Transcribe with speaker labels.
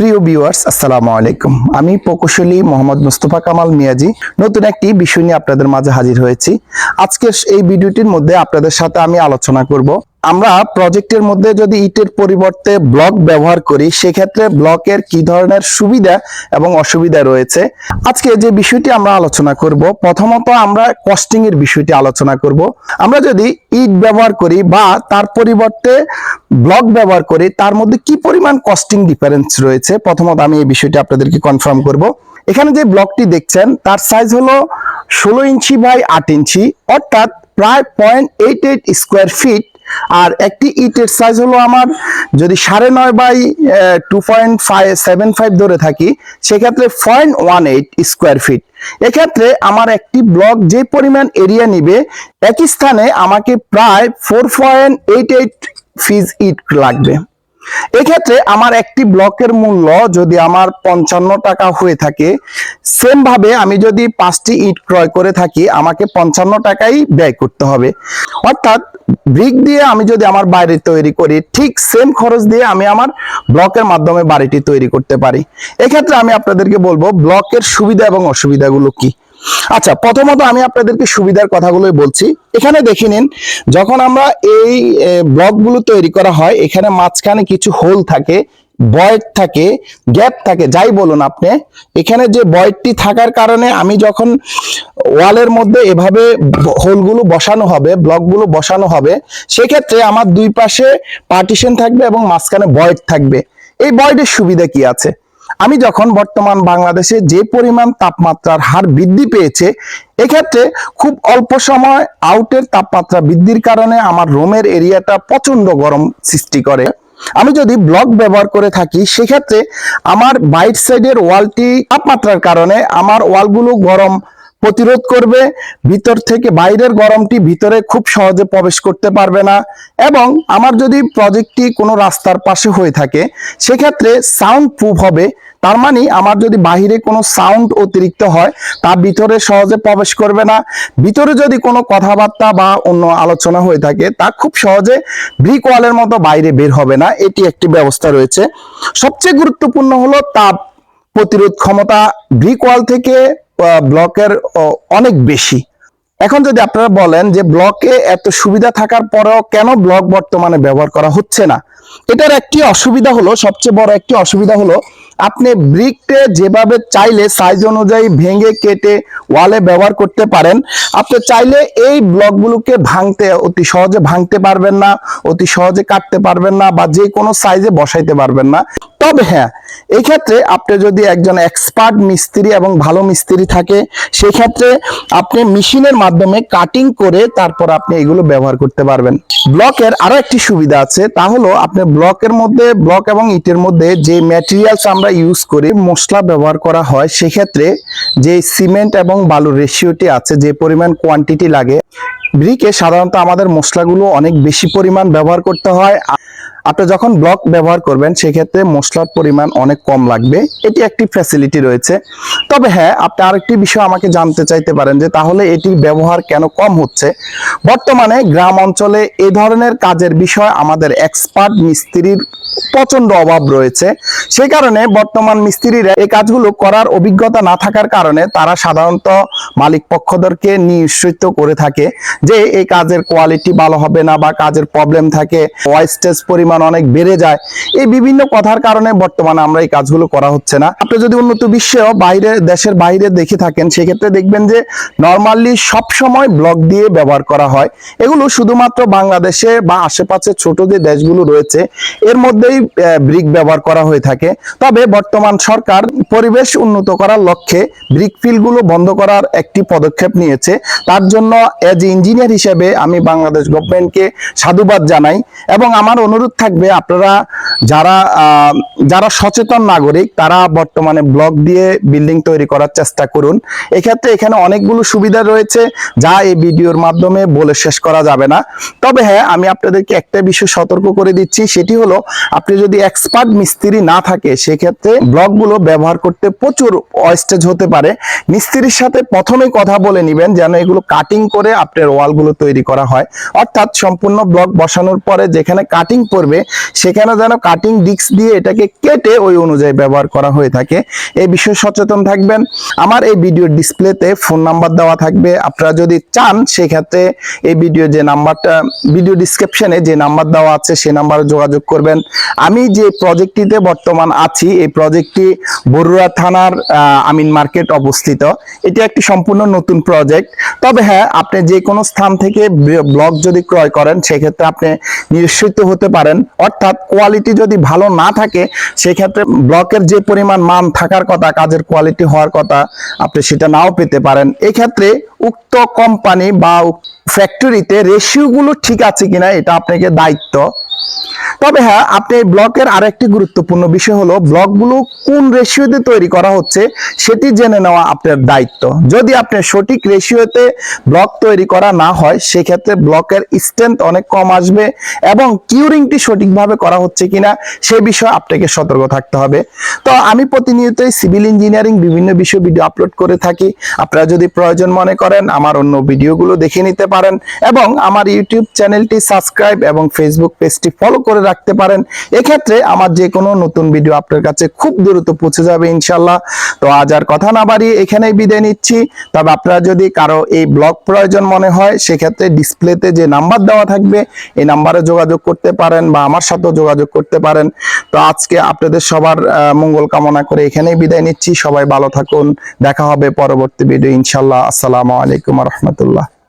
Speaker 1: প্রিয় ভিউয়ার্স আসসালামু আলাইকুম। আমি প্রকৌশলী মোহাম্মদ মুস্তফা কামাল মিয়াজি, নতুন একটি বিষয় নিয়ে আপনাদের মাঝে হাজির হয়েছি। আজকের এই ভিডিওটির মধ্যে আপনাদের সাথে আমি আলোচনা করব আমরা প্রজেক্টের মধ্যে যদি ইটের পরিবর্তে ব্লক ব্যবহার করি, সেক্ষেত্রে ব্লকের কি ধরনের সুবিধা এবং অসুবিধা রয়েছে? আজকে যে বিষয়টি আমরা আলোচনা করব, প্রথমত আমরা কস্টিং এর বিষয়টি আলোচনা করব। আমরা যদি ইট ব্যবহার করি বা তার পরিবর্তে ব্লক ব্যবহার করি, তার মধ্যে কি পরিমাণ কস্টিং ডিফারেন্স রয়েছে? প্রথমত আমি এই বিষয়টি আপনাদেরকে কনফার্ম করব। এখানে যে ব্লকটি দেখছেন, তার সাইজ হলো ষোলো ইঞ্চি বাই আট ইঞ্চি, অর্থাৎ প্রায় point eight eight square feet আর একটি ইটের সাইজ হলো আমার যদি সাড়ে নয় by two point five seven five ধরে থাকি, সেক্ষেত্রে point one eight square feet এক্ষেত্রে আমার একটি ব্লক যে পরিমাণ এরিয়া নিবে, একই স্থানে আমাকে প্রায় four point eight eight pieces ইট লাগবে। এক্ষেত্রে আমার একটি ব্লকের মূল্য যদি আমার পঞ্চান্ন টাকা হয়ে থাকে সেম ভাবে আমি যদি পাঁচটি ইট ক্রয় করে থাকি, আমাকে পঞ্চান্ন টাকাই ব্যয় করতে হবে। অর্থাৎ ব্রিক দিয়ে আমি যদি আমার বাড়ি তৈরি করি, ঠিক সেম খরচ দিয়ে আমি আমার ব্লকের মাধ্যমে বাড়িটি তৈরি করতে পারি। এক্ষেত্রে আমি আপনাদেরকে বলব, ব্লকের সুবিধা এবং অসুবিধাগুলো কি? আচ্ছা প্রথমত আমি আপনাদেরকে সুবিধার কথাগুলোই বলছি। এখানে দেখে নিন, যখন আমরা এই ব্লকগুলো তৈরি করা হয়, এখানে মাঝখানে কিছু হোল থাকে বয়েড থাকে গ্যাপ থাকে, যাই বলুন আপনি, এখানে যে বয়েডটি থাকার কারণে আমি যখন ওয়ালের মধ্যে এভাবে হোলগুলো বসানো হবে ব্লকগুলো বসানো হবে, সেক্ষেত্রে আমার দুই পাশে পার্টিশন থাকবে এবং মাঝখানে বয়েড থাকবে। এই বয়েডের সুবিধা কি আছে? আমি যখন বর্তমান বাংলাদেশে যে পরিমাণ তাপমাত্রার হার বৃদ্ধি পেয়েছে, এক্ষেত্রে খুব অল্প সময় আউটের তাপমাত্রা বৃদ্ধির কারণে আমার রুমের এরিয়াটা প্রচণ্ড গরম সৃষ্টি করে। আমি যদি ব্লক ব্যবহার করে থাকি, সেক্ষেত্রে আমার বাইট সাইডের ওয়ালটি তাপমাত্রার কারণে আমার ওয়ালগুলো গরম প্রতিরোধ করবে, ভিতর থেকে বাইরের গরমটি ভিতরে খুব সহজে প্রবেশ করতে পারবে না এবং আমার যদি প্রজেক্টটি কোনো রাস্তার পাশে হয়ে থাকে, সেক্ষেত্রে সাউন্ড প্রুফ হবে। তার মানে আমার যদি বাহিরে কোনো সাউন্ড অতিরিক্ত হয়, তা ভিতরে সহজে প্রবেশ করবে না। ভিতরে যদি কোনো কথাবার্তা বা অন্য আলোচনা হয়ে থাকে, তা খুব সহজে ব্রিক ওয়ালের মতো বাইরে বের হবে না। এটি একটি ব্যবস্থা রয়েছে। সবচেয়ে গুরুত্বপূর্ণ হলো তাপ প্রতিরোধ ক্ষমতা। ব্রিক ওয়াল থেকে ব্লকের অনেক বেশি। এখন যদি আপনারা বলেন যে ব্লকে এত সুবিধা থাকার পরেও কেন ব্লক বর্তমানে ব্যবহার করা হচ্ছে না, এটার একটি অসুবিধা হলো, সবচেয়ে বড় একটি অসুবিধা হলো, আপনি ব্রিকটে যেভাবে চাইলে সাইজ অনুযায়ী ভেঙে কেটে ওয়ালে ব্যবহার করতে পারেন, আপনি চাইলে এই ব্লকগুলোকে ভাঙতে, অতি সহজে ভাঙতে পারবেন না, অতি সহজে কাটতে পারবেন না বা যে কোনো সাইজে বসাইতে পারবেন না। তবে হ্যাঁ এই ক্ষেত্রে আপনি যদি একজন এক্সপার্ট মিস্ত্রি এবং ভালো মিস্ত্রি থাকে সেই ক্ষেত্রে আপনি মেশিনের মাধ্যমে কাটিং করে তারপর আপনি এগুলো ব্যবহার করতে পারবেন। ব্লকের আরও একটি সুবিধা আছে, তা হলো আপনি ব্লকের মধ্যে, ব্লক এবং ইটের মধ্যে যে ম্যাটেরিয়ালস আমরা ইউজ করি, মশলা ব্যবহার করা হয়, সেক্ষেত্রে যে সিমেন্ট এবং বালুর রেশিওটি আছে, যে পরিমাণ কোয়ান্টিটি লাগে, ব্রিকে সাধারণত আমাদের মশলাগুলো অনেক বেশি পরিমাণ ব্যবহার করতে হয়। আপনি যখন ব্লক ব্যবহার করবেন, সেক্ষেত্রে মশলার পরিমাণ অনেক কম লাগবে। এটি একটি ফ্যাসিলিটি রয়েছে। তবে হ্যাঁ আপনি আরেকটি বিষয় আমাকে জানতে চাইতে পারেন যে, তাহলে এটির ব্যবহার কেন কম হচ্ছে? বর্তমানে গ্রাম অঞ্চলে এ ধরনের কাজের বিষয় আমাদের এক্সপার্ট মিস্ত্রির প্রচণ্ড অভাব রয়েছে। সেই কারণে বর্তমান মিস্ত্রিরা এই কাজগুলো করার অভিজ্ঞতা না থাকার কারণে তারা সাধারণত মালিক পক্ষদেরকে নিশ্চিত করে থাকে যে, এই কাজের কোয়ালিটি ভালো হবে না বা কাজের প্রবলেম থাকে ওয়াইস্টেজ পরিমাণ অনেক বেড়ে যায়। এই বিভিন্ন কথার কারণে বর্তমানে আমরা এই কাজগুলো করা হচ্ছে না। আপনি যদি উন্নত বিশ্বেও বাইরে, দেশের বাইরে দেখে থাকেন, সেক্ষেত্রে দেখবেন যে নর্মালি সব সময় ব্লক দিয়ে ব্যবহার করা হয়। এগুলো শুধুমাত্র বাংলাদেশে বা আশেপাশে ছোট যে দেশগুলো রয়েছে, এর মধ্যেই ব্রিক ব্যবহার করা হয়ে থাকে। তবে বর্তমান সরকার পরিবেশ উন্নত করার লক্ষ্যে ব্রিক ফিলগুলো বন্ধ করার একটি পদক্ষেপ নিয়েছে। তার জন্য এজ ইঞ্জিনিয়ার হিসেবে আমি বাংলাদেশ গভর্নমেন্টকে সাধুবাদ জানাই এবং আমার অনুরোধ থাকবে, আপনারা যারা যারা সচেতন নাগরিক, তারা বর্তমানে ব্লক দিয়ে বিল্ডিং তৈরি করার চেষ্টা করুন। এক্ষেত্রে এখানে অনেকগুলো সুবিধা রয়েছে, যা এই ভিডিওর মাধ্যমে বলে শেষ করা যাবে না। তবে হ্যাঁ আমি আপনাদেরকে একটা বিষয় সতর্ক করে দিচ্ছি, সেটি হলো, আপনি যদি এক্সপার্ট মিস্ত্রি না থাকে, সেক্ষেত্রে ব্লকগুলো ব্যবহার করতে প্রচুর ওয়েস্টেজ হতে পারে। মিস্ত্রির সাথে প্রথমে কথা বলে নিবেন, যেন এগুলো কাটিং করে আপনার ওয়ালগুলো তৈরি করা হয়। অর্থাৎ সম্পূর্ণ ব্লক বসানোর পরে যেখানে কাটিং পড়বে করবে সেখানে যেন কাটিং ডিস্ক দিয়ে এটাকে কেটে ওই অনুযায়ী ব্যবহার করা হয়ে থাকে। এই বিষয়ে সচেতন থাকবেন। আমার এই ভিডিওর ডিসপ্লেতে ফোন নাম্বার দেওয়া থাকবে। আপনারা যদি চান, সেক্ষেত্রে এই ভিডিও যে নাম্বারটা ভিডিও ডিসক্রিপশনে যে নাম্বার দেওয়া আছে, সেই নাম্বারে যোগাযোগ করবেন। আমি যে প্রজেক্টটিতে বর্তমান আছি, এই প্রজেক্টটি বরুড়া থানার আমিন মার্কেট অবস্থিত। এটি একটি সম্পূর্ণ নতুন প্রজেক্ট তবে হ্যাঁ আপনি যে কোনো স্থান থেকে ব্লগ যদি ক্রয় করেন, সেক্ষেত্রে আপনি নিশ্চিত হতে পারেন অর্থাৎ কোয়ালিটি যদি ভালো না থাকে, সেক্ষেত্রে ব্লকের যে পরিমাণ মান থাকার কথা, কাজের কোয়ালিটি হওয়ার কথা আপনি সেটা নাও পেতে পারেন। এক্ষেত্রে উক্ত কোম্পানি বা ফ্যাক্টরিতে রেশিওগুলো ঠিক আছে কিনা, এটা আপনাকে দায়িত্ব। তবে হ্যাঁ আপনি এই ব্লকের আরেকটি গুরুত্বপূর্ণ বিষয় হলো, ব্লকগুলো কোন রেশিওতে তৈরি করা হচ্ছে সেটি জেনে নেওয়া আপনার দায়িত্ব। যদি আপনি সঠিক রেশিওতে ব্লক তৈরি করা না হয়, সেক্ষেত্রে ব্লকের স্ট্রেংথ অনেক কম আসবে এবং কিউরিংটি সঠিকভাবে করা হচ্ছে কিনা সে বিষয়ে আপনাকে সতর্ক থাকতে হবে। তো আমি প্রতিনিয়তই সিভিল ইঞ্জিনিয়ারিং বিভিন্ন বিষয় ভিডিও আপলোড করে থাকি। আপনারা যদি প্রয়োজন মনে করেন, আমার অন্য ভিডিওগুলো দেখে নিতে পারেন এবং আমার ইউটিউব চ্যানেলটি সাবস্ক্রাইব এবং ফেসবুক পেজটি ফলো করে রাখতে পারেন। এক্ষেত্রে আমার যে কোনো নতুন ভিডিও আপনার কাছে খুব দ্রুত পৌঁছে যাবে ইনশাল্লাহ তো আজ আর কথা না বাড়িয়ে এখানেই বিদায় নিচ্ছি। তবে আপনারা যদি কারও এই ব্লগ প্রয়োজন মনে হয়, সেক্ষেত্রে ডিসপ্লেতে যে নাম্বার দেওয়া থাকবে, এই নাম্বারে যোগাযোগ করতে পারেন বা আমার সাথেও যোগাযোগ করতে পারেন। তো আজকে আপনাদের সবার মঙ্গল কামনা করে এখানেই বিদায় নিচ্ছি। সবাই ভালো থাকুন। দেখা হবে পরবর্তী ভিডিও ইনশাল্লাহ আসসালামু আলাইকুম রহমতুল্লাহ।